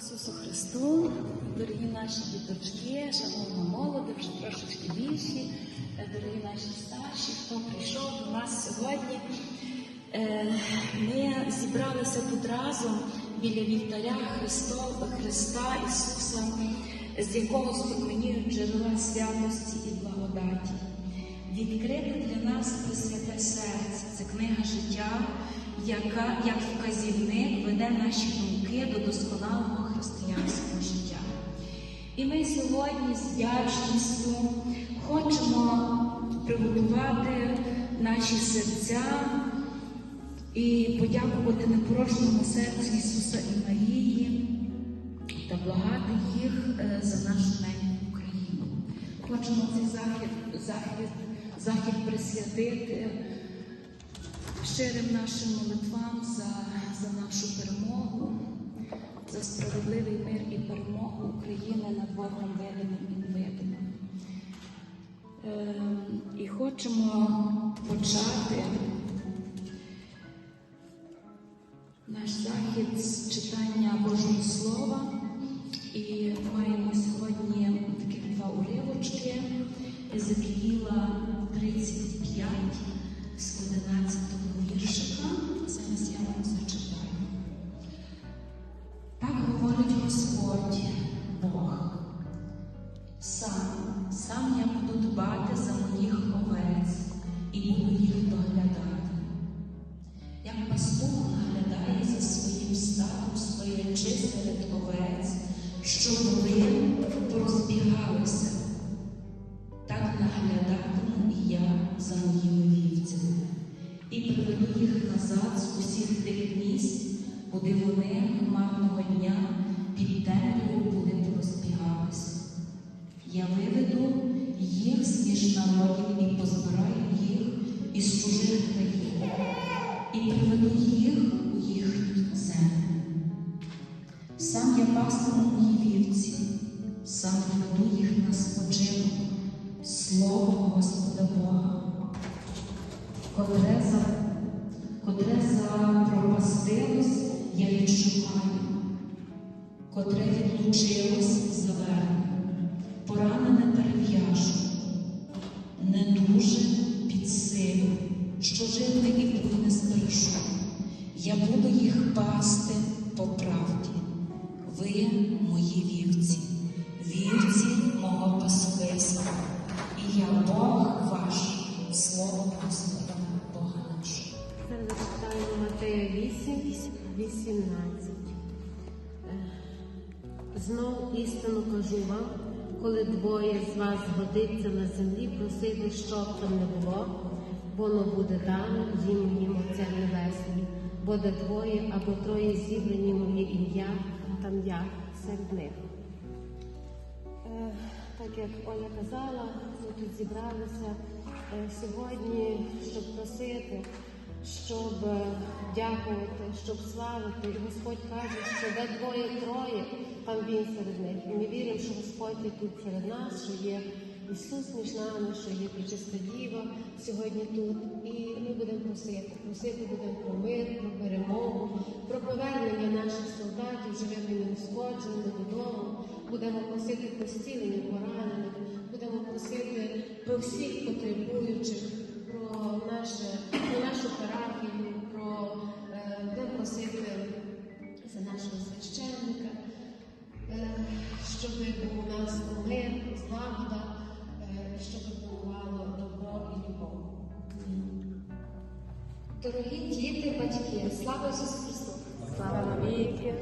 Ісусу Христу, дорогі наші діточки, шановна молоді, вже трошечки більші, е, дорогі наші старші, хто прийшов до нас сьогодні. Е, Ми зібралися тут разом біля вівтаря Христова, Христа Ісуса, з якого струменіють джерела святості і благодаті. Відкрите для нас Пресвяте серце це книга життя, яка як вказівник веде наші думки до досконалого християнського життя. І ми сьогодні з вдячністю хочемо приготувати наші серця і подякувати непорожньому серцю Ісуса і Марії та благати їх е, за нашу неньку Україну. Хочемо цей захід, захід, захід присвятити щирим нашим молитвам за, за нашу перемогу, за справедливий мир і перемогу України над ворогом видимим і невидимим. Ем, І хочемо почати наш захід з читання Божого Слова. І маємо сьогодні таких два уривочки Езекіїла 35 з 11 Сам я пастиму мої вівці, сам веду їх на спочинок, слово Господа Бога, котре за, котре запропастилось, я відшукаю, котре відлучилось заверну, поранене перев'яжу, недуже під силу, що буду не стережу. Я буду їх пасти по правді. Ви мої вівці, вівці мого пасовиства, і я Бог ваш, слово Господа Бога нашого. Зараз зачитаємо Матея 8, 18. Е, Знов істину кажу вам, коли двоє з вас згодиться на землі, просити, що б там не було, воно буде дано їм моїм Отцем Небесним, бо де двоє або троє зібрані моє ім'я, там я серед них. Е, Так як Оля казала, ми тут зібралися е, сьогодні, щоб просити, щоб е, дякувати, щоб славити. І Господь каже, що де двоє-троє, там Він серед них. І ми віримо, що Господь є тут серед нас, що є Ісус між нами, що є Пречиста Діва сьогодні тут. І ми будемо просити. Просити будемо про мир, про перемогу, про повернення наших солдатів, живими неушкодженими додому. Будемо просити про зцілення поранених, будемо просити про всіх потребуючих, про, наше, про нашу парафію, про е, будемо просити за нашого священника, е, щоб був у нас мир, злагода, щоб панувало добро і любов. Дорогі діти, батьки, слава Ісусу Христу! Слава навіки!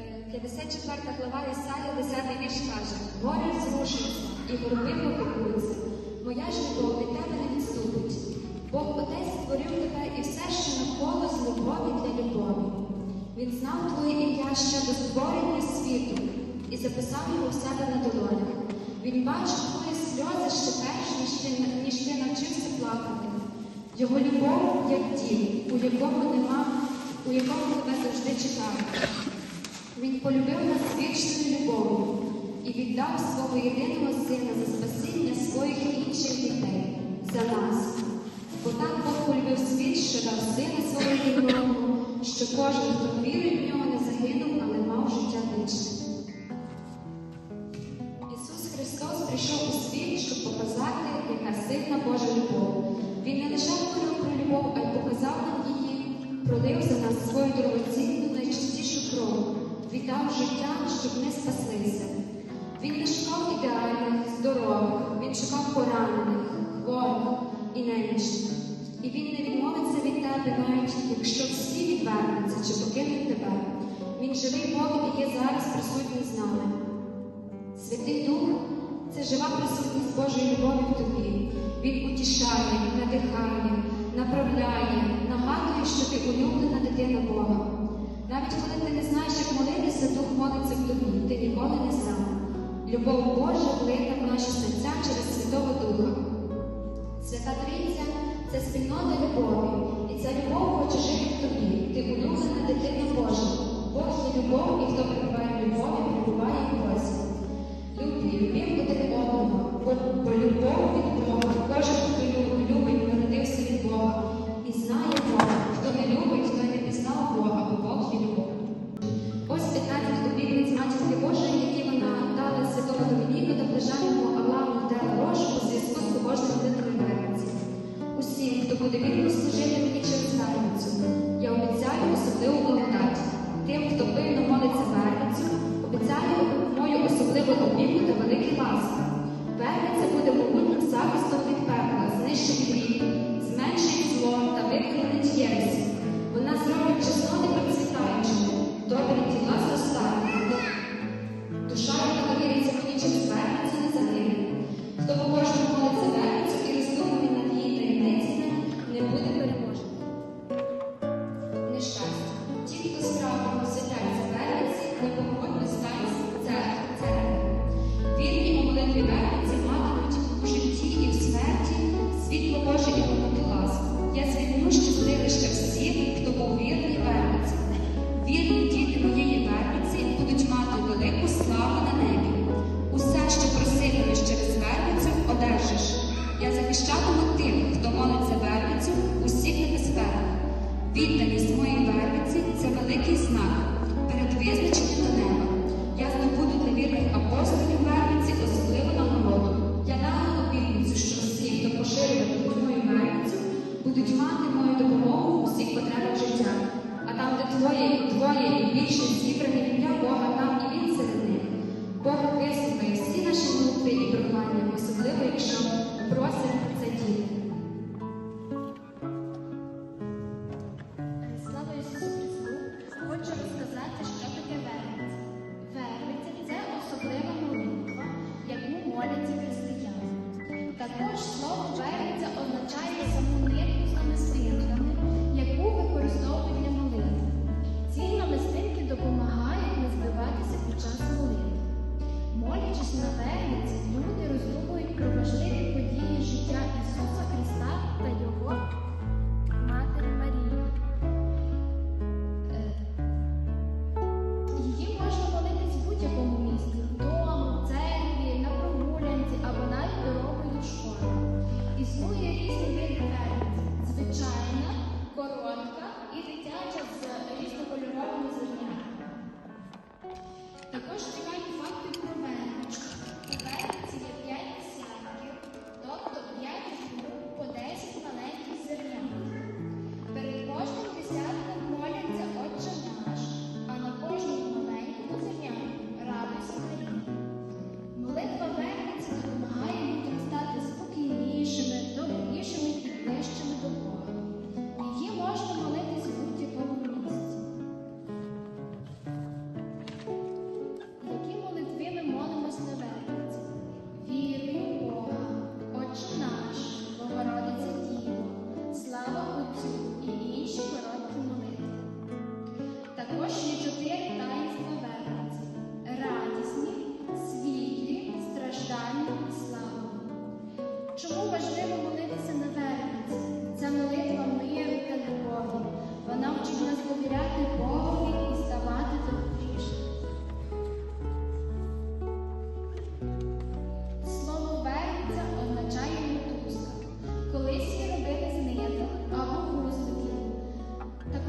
Е, 54 глава Ісая, 10 вірш каже: Горе зрушиться і гороби покупуються. Моя ж любов від тебе не відступить. Бог Отець створив тебе і все, що навколо з любові для любові. Він знав твоє ім'я ще до створення світу і записав його в себе на долонях. Він бачив сльози ще перш, ніж ти, навчився плакати. Його любов, як дім, у якому нема, у якому тебе завжди чекають. Він полюбив нас вічною любов'ю і віддав свого єдиного сина за спасіння своїх інших дітей, за нас. Бо так Бог полюбив світ, що дав сина свого єдиного, що кожен, хто вірить в нього, не загинув, але мав життя вічне. Христос прийшов у світ, щоб показати, яка сильна Божа любов. Він не лише говорив про любов, а й показав нам її, пролив за нас свою дорогоцінну, найчастішу кров, віддав життя, щоб ми спаслися. Він не шукав ідеальних, здорових, він шукав поранених, хворих і немічних. І він не відмовиться від тебе, навіть якщо всі відвернуться чи покинуть тебе. Він живий Бог і є зараз присутній з нами. Святий Дух це жива присутність Божої любові в тобі. Він утішає, надихає, направляє, нагадує, що ти улюблена дитина Бога. Навіть коли ти не знаєш, як молитися, Дух молиться в тобі, ти ніколи не сам. Любов Божа влита в наші серця через Святого Духа. Свята Трійця це спільнота любові, і ця любов хоче жити в тобі. Ти улюблена дитина Божа. Бог є любов, і хто прибуває в любові, перебуває в Бозі і любив один одного, бо любов від Бога кожен.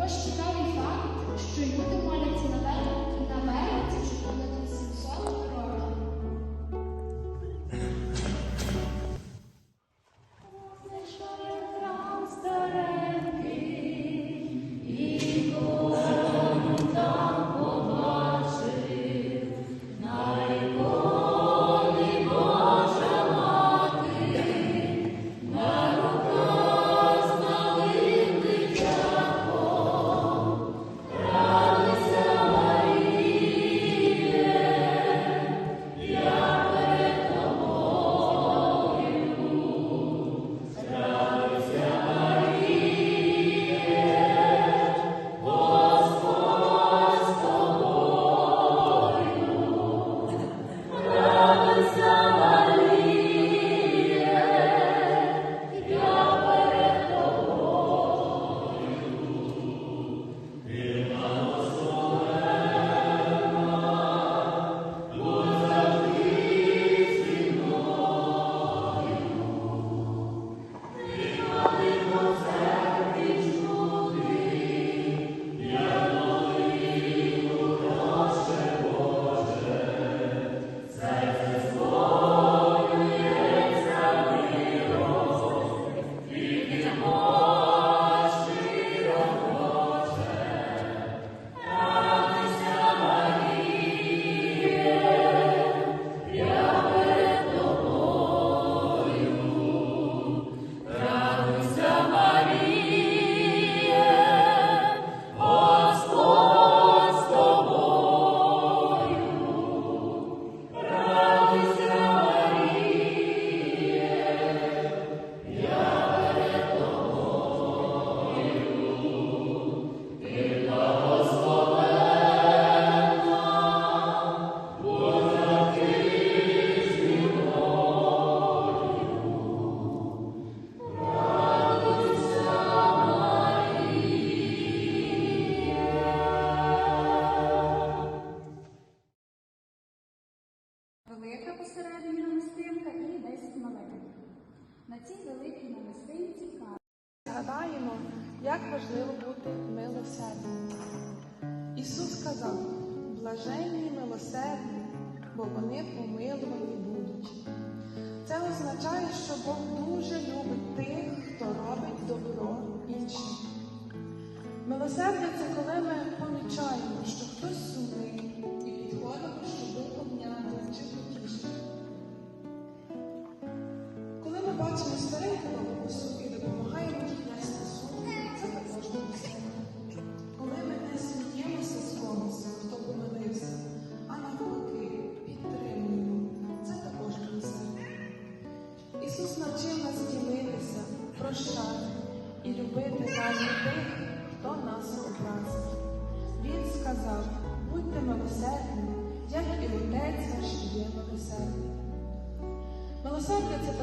ось читав і факт, що й будемо.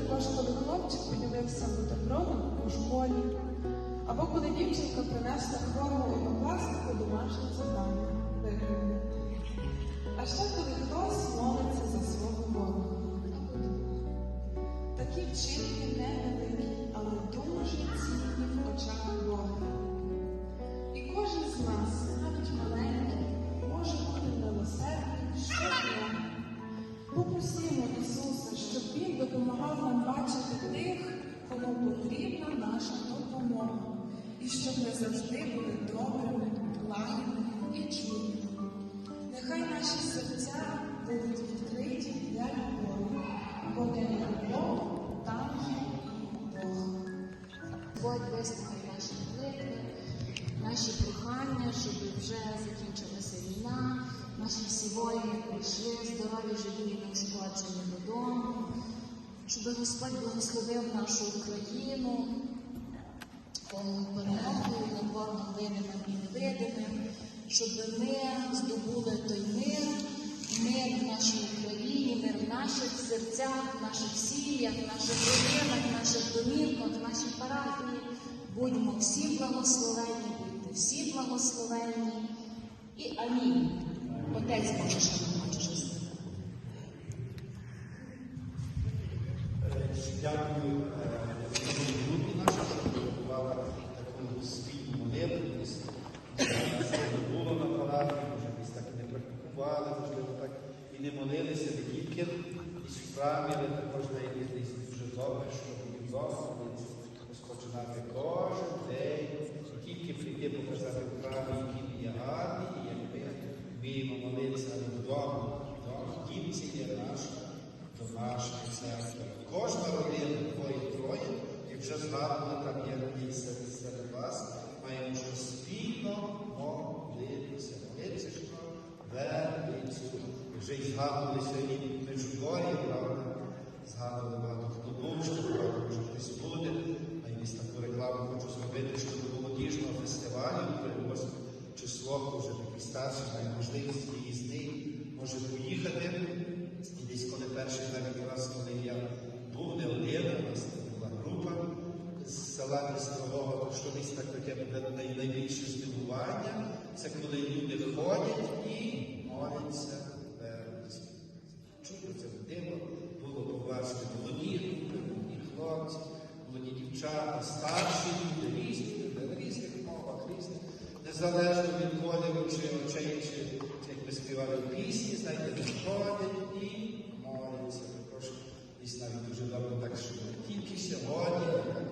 Також, коли хлопчик поділився бутербродом у школі, або коли дівчинка принесла Господь вислухай наші молитви, наші прохання, щоб вже закінчилася війна, наші всі воїни прийшли здорові, живі і неушкоджені додому, щоб Господь благословив нашу Україну перемогою над ворогом видимим і невидимим, щоб ми здобули той мир, мир в нашій мир в наших серцях, в наших сім'ях, в наших родинах, в наших домівках, в нашій парафії. Будьмо всі благословенні, будьте всі благословенні. І амінь. Отець Боже, що нам хоче щось. Дякую е, групі нашій, що приготувала таку спільну молитву. Це не було на параді, може десь так і не практикували, можливо, так і не молилися не тільки в храмі, але також навіть десь дуже добре, що і вдома молитися, розпочинати кожен день, тільки прийти показати в які він є гарний, і як ми вміємо молитися, вдома, вдома. Дім це є наша домашня церква. Кожна родина, двоє-троє, як вже згадували, там є родини Вже й згадували сьогодні Межугор'я, правда? Згадували багато хто був, що правда, може хтось буде. А я десь таку рекламу хочу зробити щодо молодіжного фестивалю, при 8 число, вже такий старший, має можливість виїзний, може поїхати. І десь коли перший навіть раз, коли я був не один, у нас була група з села Містрового, то що десь так таке найбільше здивування, це коли люди ходять і моляться молоді люди, молоді хлопці, молоді дівчата, старші люди, різні люди, на різних мовах, різних, незалежно від кольору чи очей, чи, чи як ми співали пісні, знаєте, виходять і моляться. Також десь навіть дуже добре так, що не тільки сьогодні, так,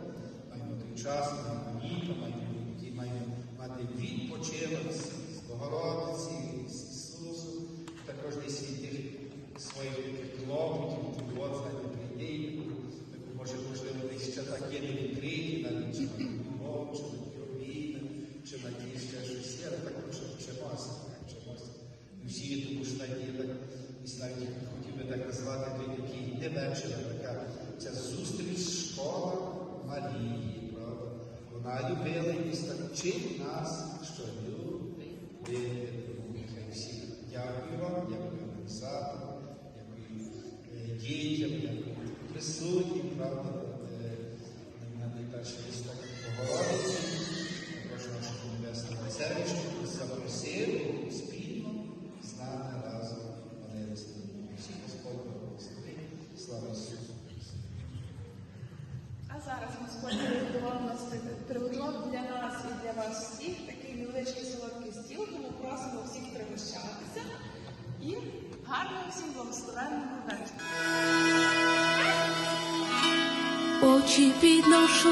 маємо той час, маємо літо, маємо, і маємо мати відпочинок з, з Богородиці, з Ісусом, також десь від тих своїх таких клопотів, турбот, знаєте, прийти, і таку, може, можливо, десь ще так є не відкриті, навіть чи на любов, чи на ті обійми, чи на ті ще щось є, але також вчимося, так, вчимося. І всі тому що так є так, і навіть хотів би так назвати той такий не вечір, а така ця зустріч школа Марії, правда? Вона любила і так вчить нас, що любити. Тому нехай всі дякую вам, дякую організаторам, дякую е, дітям, дякую присутнім, правда, е, на найперше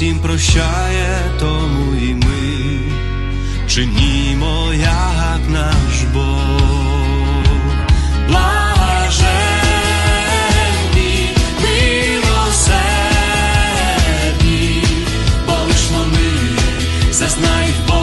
всім прощає, тому і ми чинімо, як наш Бог. Блаженні, милосердні, бо лиш вони зазнають Бога.